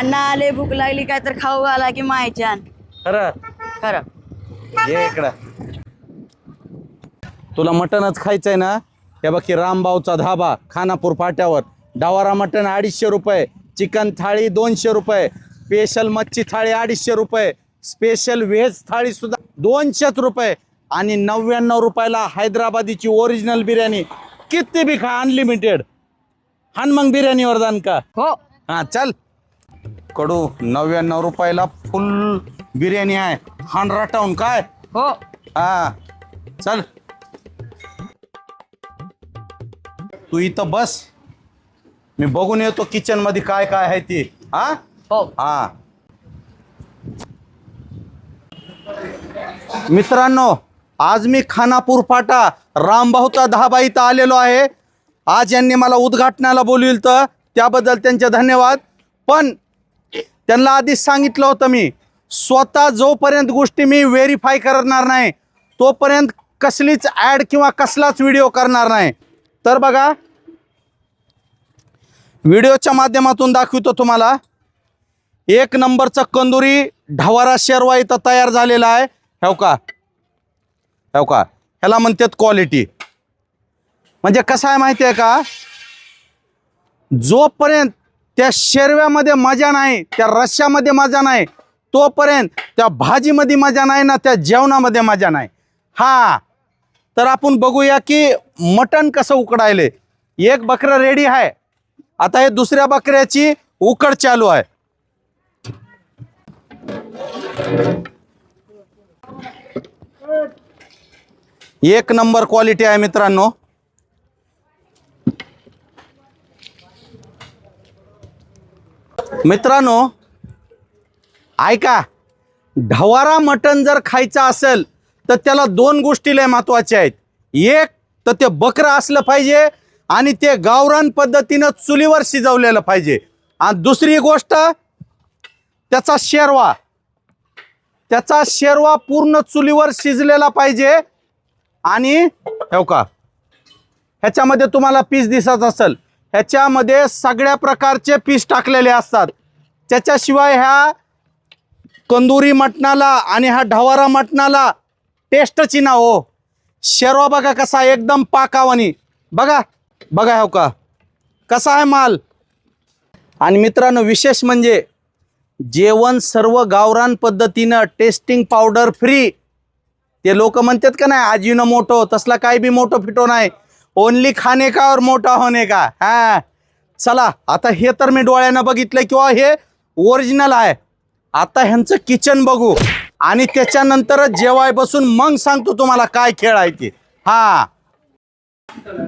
अण्णा आले भूक लागली काय तर खाऊ घाला की मायच्यान खरं? खरं. ये इकडं. तुला मटनच खायचंय ना? हे बघ की रामभाऊचा धाबा खानापूर फाट्यावर. डावारा मटन अडीचशे रुपये चिकन थाळी दोनशे रुपये स्पेशल मच्छी थाळी अडीचशे रुपये स्पेशल व्हेज थाळी सुद्धा दोनशेच रुपये आणि नव्याण्णव रुपयाला हैदराबादीची ओरिजिनल बिर्याणी. किती बी खा अनलिमिटेड हान मग बिर्याणीवर जाण का? हो. हा चल. कडू नव्याण्णव रुपयाला फुल बिर्याणी आहे. हान राटावून काय? हो. हा. चल. तू इथं बस. मी बघून येतो किचनमध्ये काय काय आहे ते. हा? हो. हा. मित्रांनो आज मी खानापूर फाटा रामभाऊचा धाबा इथं आलेलो आहे. आज यांनी मला उद्घाटनाला बोलविल तर त्याबद्दल त्यांचे धन्यवाद. पण त्यांना आधीच सांगितलं होतं मी स्वतः जोपर्यंत गोष्टी मी व्हेरीफाय करणार नाही तोपर्यंत कसलीच ॲड किंवा कसलाच व्हिडिओ करणार नाही. तर बघा व्हिडिओच्या माध्यमातून दाखवतो तुम्हाला. एक नंबरचा कंदुरी ढवारा शेरवा इथं तयार झालेला आहे. हो का? हो का? ह्याला म्हणतात क्वालिटी म्हणजे कसं आहे माहिती आहे का? जोपर्यंत त्या शेरव्यामध्ये मजा नाही त्या रश्श्यामध्ये मजा नाही तोपर्यंत त्या भाजीमध्ये मजा नाही ना त्या जेवणामध्ये मजा नाही. हा तर आपण बघूया की मटण कसं उकडायले. एक बकरं रेडी आहे. आता हे दुसऱ्या बकऱ्याची उकड चालू आहे. एक नंबर क्वालिटी आहे मित्रांनो. मित्रांनो ऐका ढवारा मटण जर खायचं असेल तर त्याला दोन गोष्टी लय महत्त्वाच्या आहेत. एक तर ते बकरं असलं पाहिजे आणि ते गावरान पद्धतीनं चुलीवर शिजवलेलं पाहिजे. आणि दुसरी गोष्ट त्याचा शेरवा. त्याचा शेरवा पूर्ण चुलीवर शिजलेला पाहिजे आणि ठेव का ह्याच्यामध्ये तुम्हाला पीस दिसत असेल. ह्याच्यामध्ये सगळ्या प्रकारचे पीस टाकलेले असतात. त्याच्याशिवाय ह्या कंदुरी मटणाला आणि हा ढवारा मटणाला टेस्टची ना हो. शेरवा बघा कसा एकदम पाकावानी बघा बघा हो का. कसा आहे माल. आणि मित्रांनो विशेष म्हणजे जेवण सर्व गावरान पद्धतीनं टेस्टिंग पावडर फ्री ते लोक म्हणतात का नाही आजीनं मोठो तसला काही बी मोठं फिटो नाही. ओनली खाणे का और मोठा होणे का हा। चला आता हे तर मी डोळ्यानं बघितलं किंवा हे ओरिजिनल आहे. आता ह्यांचं किचन बघू. आणि त्याच्यानंतरच जेवाय बसून मग सांगतो तुम्हाला काय खेळ आहे ते. हा।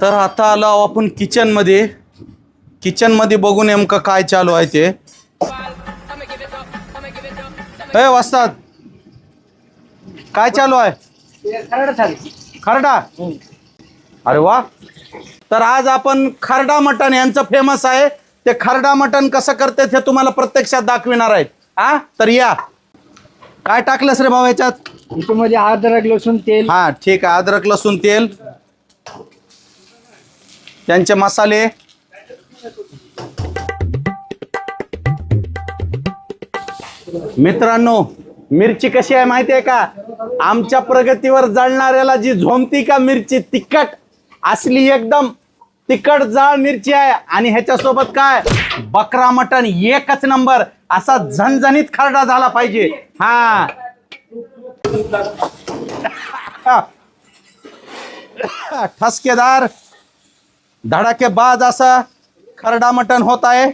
तर आता आलो आपण किचनमध्ये किचनमध्ये बघू नेमकं काय चालू आहे ते. हे वाजतात काय चालू आहे? खरडा. अरे वा. तर आज आपण खरडा मटण यांचं फेमस आहे. ते खरडा मटण कसं करते ते तुम्हाला प्रत्यक्षात दाखविणार आहेत. हा? तर या. काय टाकलंस रे भाऊ याच्यात? याच्यामध्ये अद्रक लसूण तेल. हा ठीक आहे. अद्रक लसूण तेल. त्यांचे मसाले. मित्रांनो मिरची कशी आहे माहिती आहे का? आमच्या प्रगतीवर जळणाऱ्याला जी झोमती का मिरची तिखट असली एकदम तिखट जाळ मिरची आहे. आणि ह्याच्यासोबत काय? बकरा मटण एकच नंबर. असा झणझणीत खरडा झाला पाहिजे. हा. ठसकेदार धडाकेबाज असा खरडा मटण होत आहे.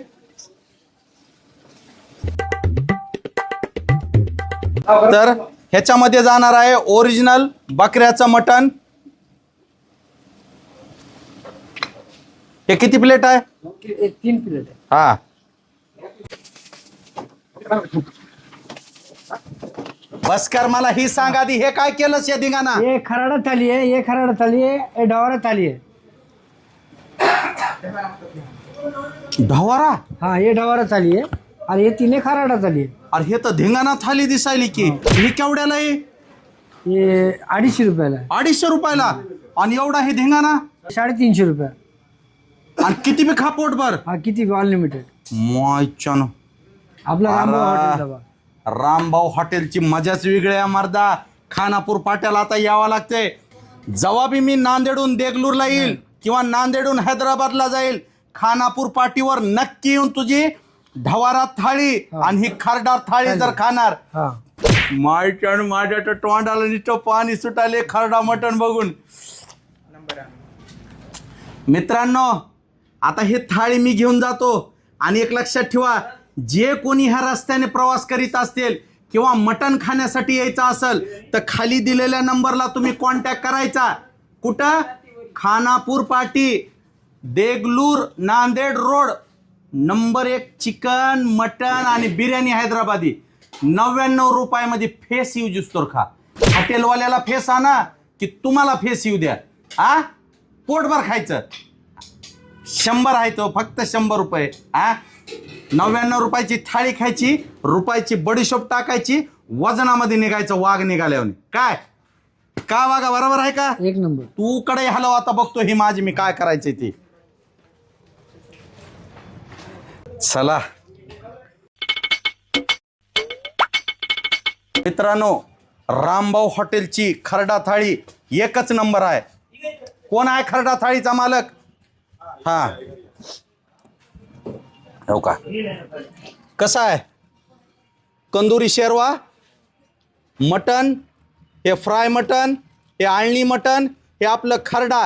तर ह्याच्यामध्ये जाणार आहे ओरिजिनल बकऱ्याचं मटण. हे किती प्लेट आहे? एक तीन प्लेट आहे. हा. बस कर मला ही सांग आधी हे काय केलंस या धिंगाणा हे खराडा थाली आहे हे खराडा थाली आहे हे डवारा थाली आहे. ढवारा? हा हे डवारा थाली आहे आणि हे तिने खराडा थाली आहे. अरे हे तर धिंगाणा थाली दिसायली की. ही केवढ्याला आहे? हे अडीचशे रुपयाला आहे. अडीचशे रुपयाला? आणि एवढा हे धिंगाणा? साडेतीनशे रुपया. आणि किती बी खा पोटभर? हा किती अनलिमिटेड मायच्यानं आपला रामभाऊ. हॉटेलचा बा. रामभाऊ हॉटेलची मजाच वेगळी आहे मर्दा. खानापूर पाट्याला आता यावं लागते जेव्हा बी मी नांदेडून देगलूरला येईल किंवा नांदेडून हैदराबादला जाईल खानापूर पाटीवर नक्की येऊन तुझी ढवारा थाळी आणि ही खारडार थाळी जर खाणार. हा. मायच्या माझ्या तर तोंडाला नुसतं पाणी सुटाले खरडा मटण बघून. मित्रांनो आता हे थाळी मी घेऊन जातो. आणि एक लक्षात ठेवा जे कोणी ह्या रस्त्याने प्रवास करीत असतील किंवा मटण खाण्यासाठी यायचं असेल तर खाली दिलेल्या नंबरला तुम्ही कॉन्टॅक्ट करायचा. कुठं? खानापूर पाटी देगलूर नांदेड रोड. नंबर एक चिकन मटन आणि बिर्याणी हैदराबादी. नव्याण्णव रुपयामध्ये फेस येऊ जुस्तोर खा. हॉटेलवाल्याला फेस आणा की तुम्हाला फेस येऊ द्या. आ? पोटभर खायचं. शंभर आहे तो फक्त शंभर रुपये. आ? नव्याण्णव रुपयाची थाळी खायची रुपयाची बडीशोप टाकायची वजनामध्ये निघायचं वाघ निघाल्यावर. काय? का वागा बरोबर आहे का? एक नंबर. तू कडे हलव आता बघतो ही माझी मी काय करायचे ती. चला. मित्रांनो रामभाऊ हॉटेलची खरडा थाळी एकच नंबर आहे. कोण आहे खरडा थाळीचा मालक? हा. हो का? कसा आहे? कंदुरी शेरवा मटन हे फ्राय मटन हे आळणी मटन हे आपलं खरडा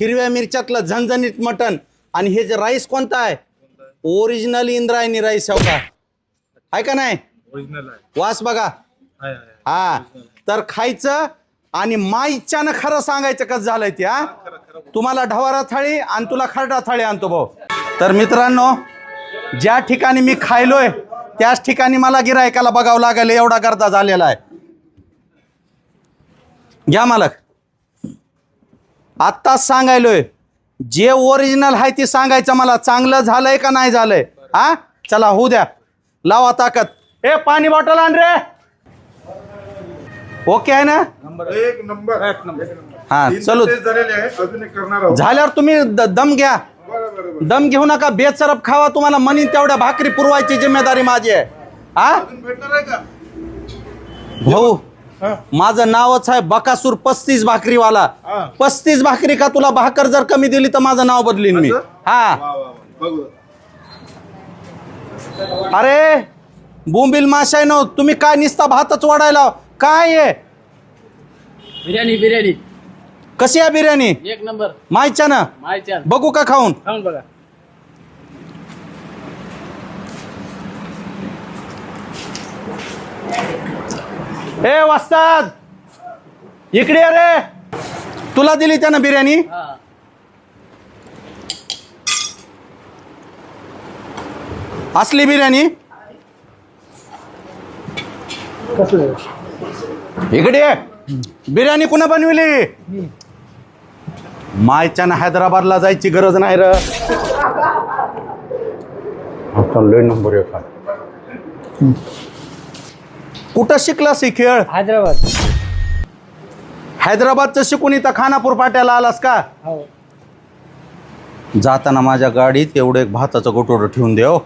हिरव्या मिरच्यातलं झणझणीत मटन आणि हे जे राईस कोणता आहे? ओरिजिनल इंद्रायणी राईस हो का? आहे का नाही? वास बघा. हा. तर खायचं आणि माईच्यानं खरं सांगायचं कसं झालंय ते हा? तुम्हाला ढवारा थाळी आणि तुला खरडा थाळी आणतो भाऊ. तर मित्रांनो ज्या ठिकाणी मी खायलोय त्याच ठिकाणी मला गिरायकाला बघावं लागेल एवढा गर्दा झालेला आहे. घ्या मालक. आत्ताच सांगायलोय जे ओरिजिनल आहे ते सांगायचं मला चांगलं झालंय का नाही झालंय? हा? चला होऊ द्या. लावा ताकद. ए पाणी बॉटल आण रे. ओके आहे ना? एक नंबर. एक नंबर. हा तीन चलो. टेस्ट झालेले आहे. अजून एक करणार आहोत. झाल्यावर तुम्ही द- दम घ्या. बरं बरं बरं. दम घेऊ नका. बेचरप खावा. तुम्हाला म्हणीन तेवढ्या भाकरी पुरवायची जिम्मेदारी माझी आहे. हा? अजून भेटणार आहे का? भाऊ हा. माझं नावच आहे बकासूर पस्तीस भाकरीवाला. हा. पस्तीस भाकरी का तुला भाकर जर कमी दिली तर माझं नाव बदलीन मी. असं? हा. वा वा वा. बघू. अरे बोंबील माशाय नो तुम्ही काय निसता भातच वाढायला? काय आहे बिर्याणी बिर्याणी. कशी आहे बिर्याणी? एक नंबर. मायच्या ना? मायच्या बघू का खाऊन? खाऊन बघा. ए वास्ताद! इकडे ये रे. तुला दिली त्यानं बिर्याणी? हा. असली बिर्याणी? कसलं? इकडे ये. बिर्याणी कुणा बनविली? मायच्यानं हैदराबादला जायची गरज नाही र. आता लय नंबर एक. कुठं शिकलास ही खेळ? हैदराबाद. हैदराबादचं शिकून इथं खानापूर पाट्याला आलास का? हो. जाताना माझ्या गाडीत एवढं एक भाताचं गोटोडं ठेवून दे हो.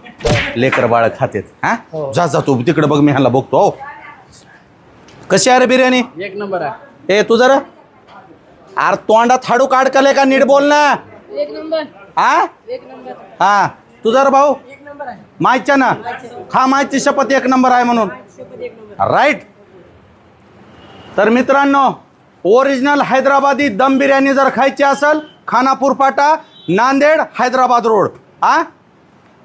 लेकर बाळ खातेत हा? हो. जा जा तू तिकडे बघ मी ह्याला बघतो हो. कशी आहे रे बिर्याणी? एक नंबर आहे. ए तू जरा. अरे तोंडात हाडू काढकले का नीट बोल ना. एक नंबर. हा एक नंबर. हा. तू जरा भाऊ. एक नंबर आहे. माहितच्या ना. खा माहिती शपथ एक नंबर आहे म्हणून. राईट तर मित्रांनो ओरिजिनल हैदराबादी दम बिर्याणी जर खायची असेल खानापूर पाटा नांदेड हैदराबाद रोड. हा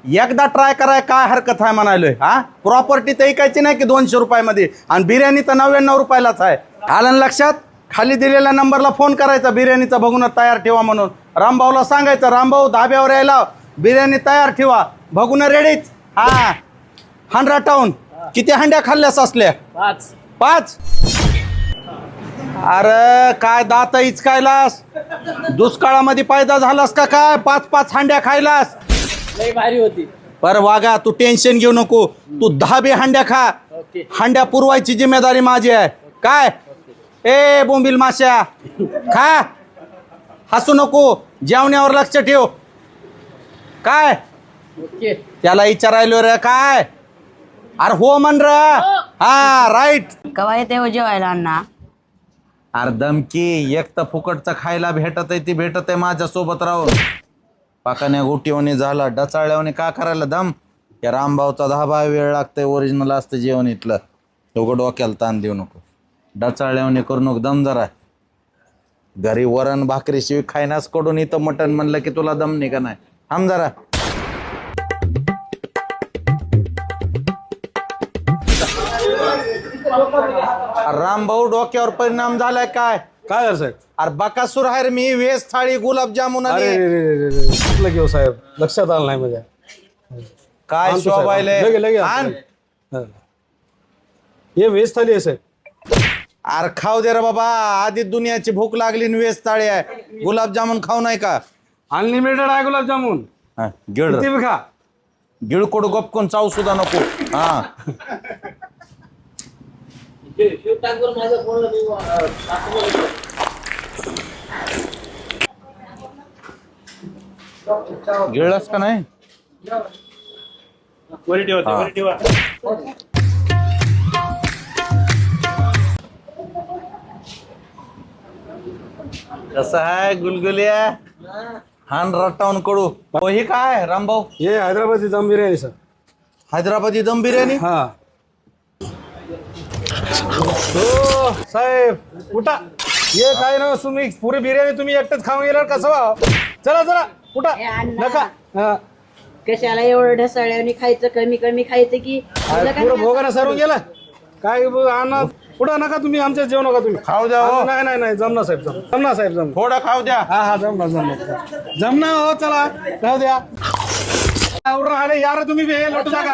एकदा ट्राय कराय काय हरकत आहे म्हणालोय हा? प्रॉपर्टी तर ऐकायची नाही की दोनशे रुपयामध्ये. आणि बिर्याणी तर नव्याण्णव रुपयालाच आहे. आलं ना लक्षात? खाली दिलेल्या नंबरला फोन करायचा बिर्याणीचा बघून तयार ठेवा म्हणून. रामभाऊला सांगायचं रामभाऊ धाब्यावर यायला. बिर्याणी तयार ठेवा. बघून रेडीच हा. हंड्रा टाऊन किती हंड्या खाल्ल्यास असल्या पाच. पाच? अरे काय दात इचकायलास दुष्काळामध्ये पैदा झालास का काय? पाच पाच हांड्या खायलास? लई भारी होती. पर वागा तू टेन्शन घेऊ नको. तू दहा बी हांड्या खा. ओके. हांड्या पुरवायची जिम्मेदारी माझी आहे. काय? ए बोंबील माश्या. खा. हसू नको. जेवण्यावर लक्ष ठेव. काय? ओके. त्याला विचारायलो रे काय? अरे हो म्हण र. हा. राईट कवा येते हो जेवायला अण्णा? अरे दमकी एक तर फुकटचं खायला भेटत आहे ती भेटत आहे माझ्या सोबत राहून. पाकाने गोटीवणी झाला डचाळल्यावणी का करायला दम? या रामभाऊचा धाबा वेळ लागतंय ओरिजिनल असतं जेवण इथलं. उघड डोक्याला ताण देऊ नको. डचाळल्यावणी करू नको दम जरा. घरी वरण भाकरी शिवी खायनाच कडून इथं मटण म्हणलं की तुला दम नाही का नाही? थांब जरा. रामभाऊ डोक्यावर परिणाम झालाय काय? काय झालं साहेब? अरे बकासूर आहे रे मी वेज थाळी गुलाबजामुन अरे आणि रे रे रे रे रे. कुठलं घेऊ साहेब? लक्षात आलं नाही माझ्या. काय आणतो साहेब, शोभायले लगे लगे आण. आणतो. हा. हे वेज थाली आहे साहेब. अरे खाऊ दे रे बाबा आधी दुनियाची भूक लागली वेज थाळी आहे. गुलाबजामुन खाऊ नाही का? अनलिमिटेड आहे गुलाबजामुन. हा, गिळ. किती बी खा. गिळकोड गपकून चावू सुद्धा नको. हा. माझा फोन गिळलास का नाही? कसं आहे गुलगुलिया? हान रट्टावून कडू. हो हे काय रामभाऊ? हे हैदराबादी दम बिर्याणी सर. हैदराबादी दम बिर्याणी? हा. हो साहेब उठा. हे काय ना तुम्ही? पुरी बिर्याणी तुम्ही एकटेच खाऊन गेल्यावर कसं व्हावं? चला चला उठा. ए, अण्णा. नका. हा. कशाला एवढं ढसाळ्याने खायचं कमी कमी खायचं की? तुला काय पुरं भोगाना सरून गेला? काय ब- आणा. पुढं नका तुम्ही आमच्या जेवण नका तुम्ही. खाऊ द्या हो. नाही नाही नाही जमना साहेब जम जमना साहेब जमना थोडं खाऊ द्या. हा हा जमना जमना जमना हो चला. राहू द्या. आले यार तुम्ही लोटू जागा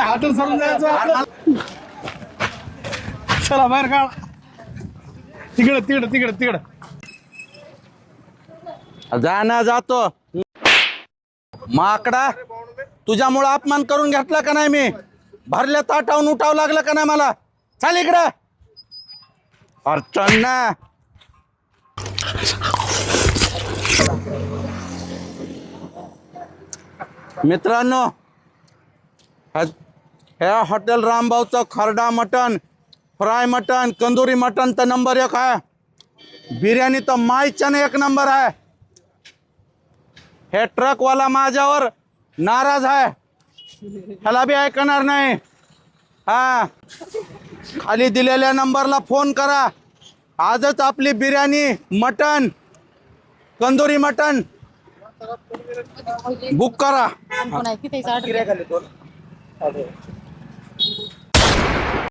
हातून सरून जायचं. चला बाहेर काढ. तिकडे तिकडे तिकडे तिकडे. जा ना जातो माकडा तुझ्यामुळं अपमान करून घेतला का नाही मी? भरल्या ताटावून उठावं लागलं का नाही मला? चाल इकडं. अडचण ना. मित्रांनो ह्या- हॉटेल रामभाऊचं खरडा मटण फ्राय मटण कंदुरी मटण तर नंबर एक आहे. बिर्याणी तर मायच्यानं एक नंबर आहे. हे ट्रकवाला माझ्यावर नाराज आहे. ह्याला बी ऐकणार नाही. हा. खाली दिलेल्या नंबरला फोन करा. आजच आपली बिर्याणी मटन कंदुरी मटन बुक करा.